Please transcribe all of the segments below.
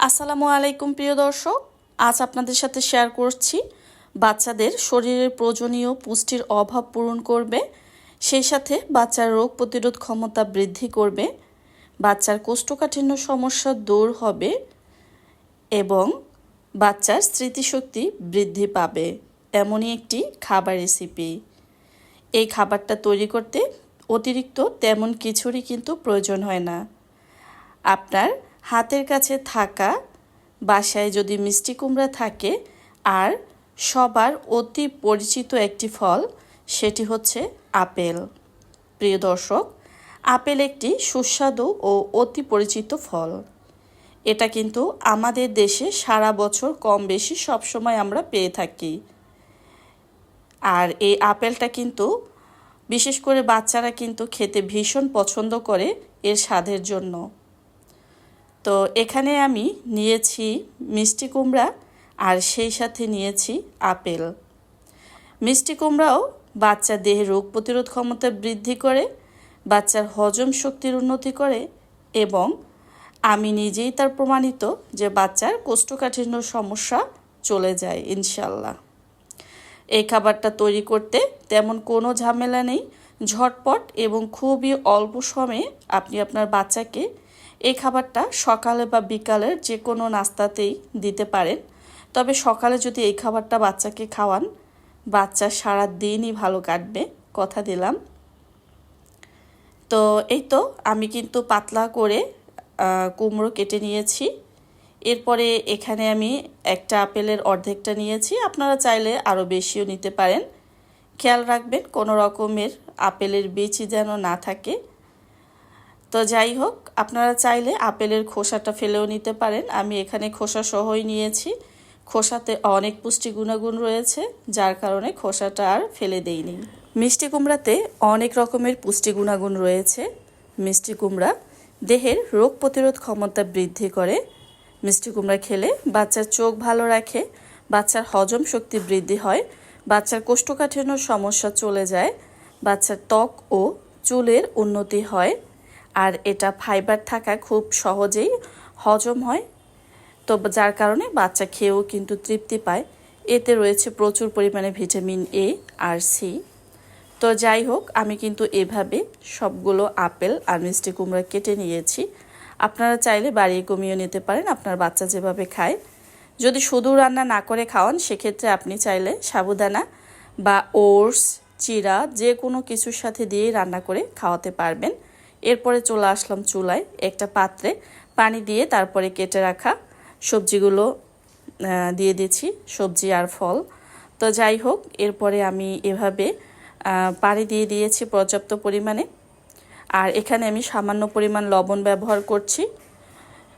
আসসালামু আলাইকুম, প্রিয় দর্শক। আজ আপনাদের সাথে শেয়ার করছি, বাচ্চাদের শরীরের প্রয়োজনীয় পুষ্টির অভাব পূরণ করবে, সেই সাথে বাচ্চার রোগ প্রতিরোধ ক্ষমতা বৃদ্ধি করবে, বাচ্চার কোষ্ঠকাঠিন্য সমস্যা দূর হবে এবং বাচ্চার স্মৃতিশক্তি বৃদ্ধি পাবে। এমনই একটি খাবার রেসিপি এই খাবারটা তৈরি করতে অতিরিক্ত তেমন কিছুরই কিন্তু প্রয়োজন হয় না। আপনার হাতের কাছে থাকা, বাসায় যদি মিষ্টি কুমড়া থাকে, আর সবার অতি পরিচিত একটি ফল, সেটি হচ্ছে আপেল। প্রিয় দর্শক, আপেল একটি সুস্বাদু ও অতি পরিচিত ফল। এটা কিন্তু আমাদের দেশে সারা বছর কম বেশি সবসময় আমরা পেয়ে থাকি। আর এই আপেলটা কিন্তু, বিশেষ করে বাচ্চারা কিন্তু খেতে ভীষণ পছন্দ করে এর স্বাদের জন্য। তো এখানে আমি নিয়েছি মিষ্টি কুমড়া আর সেই সাথে নিয়েছি আপেল। মিষ্টি কুমড়াও বাচ্চা দেহে রোগ প্রতিরোধ ক্ষমতা বৃদ্ধি করে, বাচ্চার হজম শক্তির উন্নতি করে এবং আমি নিজেই তার প্রমাণিত যে বাচ্চার কোষ্ঠকাঠিন্য সমস্যা চলে যায় ইনশাল্লাহ এই খাবারটা তৈরি করতে তেমন কোনো ঝামেলা নেই, ঝটপট এবং খুবই অল্প সময়ে আপনি আপনার বাচ্চাকে এই খাবারটা সকালে বা বিকালের যে কোনো নাস্তাতেই দিতে পারেন। তবে সকালে যদি এই খাবারটা বাচ্চাকে খাওয়ান, বাচ্চা সারা দিনই ভালো কাটবে, কথা দিলাম। তো এই তো আমি কিন্তু পাতলা করে কুমড়ো কেটে নিয়েছি। এরপরে এখানে আমি একটা আপেলের অর্ধেকটা নিয়েছি। আপনারা চাইলে আরও বেশিও নিতে পারেন। খেয়াল রাখবেন কোনো রকমের আপেলের বীজ যেন না থাকে। তো যাই হোক, আপনারা চাইলে আপেলের খোসাটা ফেলেও নিতে পারেন। আমি এখানে খোসা সহই নিয়েছি। খোসাতে অনেক পুষ্টি গুণাগুণ রয়েছে, যার কারণে খোসাটা আর ফেলে দেইনি। মিষ্টি কুমড়াতে অনেক রকমের পুষ্টি গুণাগুণ রয়েছে। মিষ্টি কুমড়া দেহের রোগ প্রতিরোধ ক্ষমতা বৃদ্ধি করে। মিষ্টি কুমড়া খেলে বাচ্চার চোখ ভালো রাখে, বাচ্চার হজম শক্তি বৃদ্ধি হয়, বাচ্চার কোষ্ঠকাঠিন্য সমস্যা চলে যায়, বাচ্চার ত্বক ও চুলের উন্নতি হয়। আর এটা ফাইবার থাকা খুব সহজেই হজম হয়। তো যার কারণে বাচ্চা খেয়েও কিন্তু তৃপ্তি পায়। এতে রয়েছে প্রচুর পরিমাণে ভিটামিন এ আর সি তো যাই হোক, আমি কিন্তু এভাবে সবগুলো আপেল আর মিষ্টি কুমড়া কেটে নিয়েছি। আপনারা চাইলে বাড়িয়ে কমিয়ে নিতে পারেন, আপনার বাচ্চা যেভাবে খায়। যদি শুধু রান্না না করে খাওয়ান, সেক্ষেত্রে আপনি চাইলে সাবুদানা বা ওটস চিরা যে কোনো কিছুর সাথে দিয়েই রান্না করে খাওয়াতে পারবেন। এরপরে চলে আসলাম চুলায় একটা পাত্রে। পানি দিয়ে তারপরে কেটে রাখা সবজিগুলো দিয়ে দিচ্ছি সবজি আর ফল। তো যাই হোক, এরপরে আমি এভাবে পানি দিয়ে দিয়েছি পর্যাপ্ত পরিমাণে। আর এখানে আমি সামান্য পরিমাণ লবণ ব্যবহার করছি।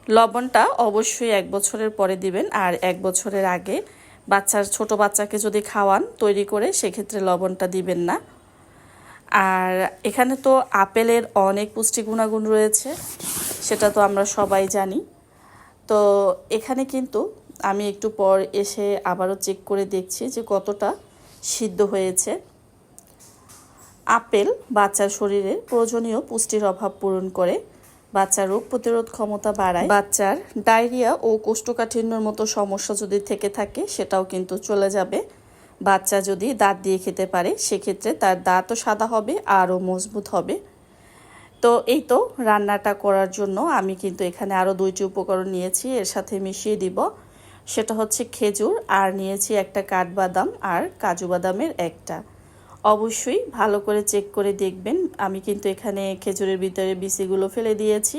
লবণটা অবশ্যই এক বছরের পরে দিবেন, আর এক বছরের আগে বাচ্চার, ছোট বাচ্চাকে যদি খাওয়ান তৈরি করে, সেক্ষেত্রে লবণটা দিবেন না। আর এখানে তো আপেলের অনেক পুষ্টি গুণাগুণ রয়েছে, সেটা তো আমরা সবাই জানি। তো এখানে কিন্তু আমি একটু পর এসে আবারও চেক করে দেখছি যে কতটা সিদ্ধ হয়েছে। আপেল বাচ্চার শরীরে প্রয়োজনীয় পুষ্টির অভাব পূরণ করে, বাচ্চার রোগ প্রতিরোধ ক্ষমতা বাড়ায়। বাচ্চার ডায়রিয়া ও কোষ্ঠকাঠিন্যর মতো সমস্যা যদি থেকে থাকে, সেটাও কিন্তু চলে যাবে। বাচ্চা যদি দাঁত দিয়ে খেতে পারে, সেক্ষেত্রে তার দাঁতও সাদা হবে, আরও মজবুত হবে। তো এই তো রান্নাটা করার জন্য আমি কিন্তু এখানে আরও দুইটি উপকরণ নিয়েছি, এর সাথে মিশিয়ে দিব। সেটা হচ্ছে খেজুর, আর নিয়েছি একটা কাঠবাদাম আর কাজু বাদামের একটা। অবশ্যই ভালো করে চেক করে দেখবেন। আমি কিন্তু এখানে খেজুরের ভিতরে বিসিগুলো ফেলে দিয়েছি।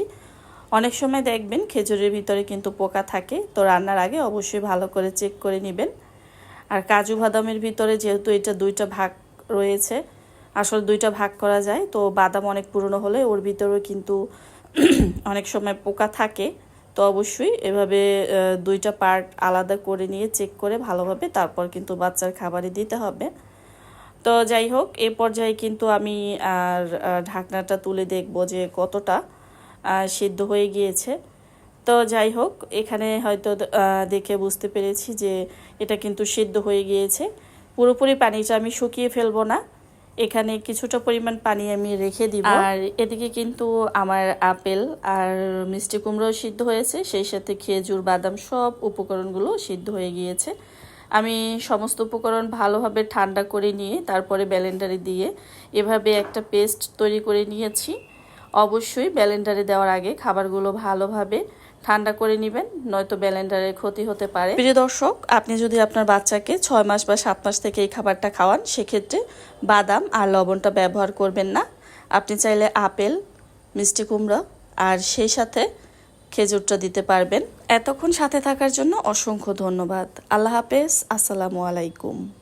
অনেক সময় দেখবেন খেজুরের ভিতরে কিন্তু পোকা থাকে, তো রান্নার আগে অবশ্যই ভালো করে চেক করে নেবেন। আর কাজু বাদামের ভিতরে যেহেতু এটা দুইটা ভাগ রয়েছে, আসলে দুইটা ভাগ করা যায়, তো বাদাম অনেক পুরনো হলে ওর ভিতরেও কিন্তু অনেক সময় পোকা থাকে, তো অবশ্যই এভাবে দুইটা পার্ট আলাদা করে নিয়ে চেক করে ভালোভাবে তারপর কিন্তু বাচ্চার খাবারে দিতে হবে। তো যাই হোক, এ পর্যায়ে কিন্তু আমি আর ঢাকনাটা তুলে দেখব যে কতটা সিদ্ধ হয়ে গিয়েছে। তো যাই হোক এখানে হয়তো দেখে বুঝতে পেরেছি যে এটা কিন্তু সিদ্ধ হয়ে গিয়েছে। পুরোপুরি পানিটা আমি শুকিয়ে ফেলব না। এখানে কিছুটা পরিমাণ পানি আমি রেখে দিব। আর এদিকে কিন্তু আমার আপেল আর মিষ্টি কুমড়ো সিদ্ধ হয়েছে। সেই সাথে খেজুর বাদাম সব উপকরণগুলো সিদ্ধ হয়ে গিয়েছে। আমি সমস্ত উপকরণ ভালোভাবে ঠান্ডা করে নিয়ে তারপরে ব্যালেন্ডারে দিয়ে এভাবে একটা পেস্ট তৈরি করে নিয়েছি। অবশ্যই ব্যালেন্ডারে দেওয়ার আগে খাবারগুলো ভালোভাবে ঠান্ডা করে নেবেন, নয়তো ব্যালেন্ডারের ক্ষতি হতে পারে। প্রিয় দর্শক, আপনি যদি আপনার বাচ্চাকে ছয় মাস বা সাত মাস থেকে এই খাবারটা খাওয়ান, সেক্ষেত্রে বাদাম আর লবণটা ব্যবহার করবেন না। আপনি চাইলে আপেল, মিষ্টি কুমড়া আর সেই সাথে খেজুরটা দিতে পারবেন। এতক্ষণ সাথে থাকার জন্য অসংখ্য ধন্যবাদ। আল্লাহ হাফেজ। আসসালামু আলাইকুম।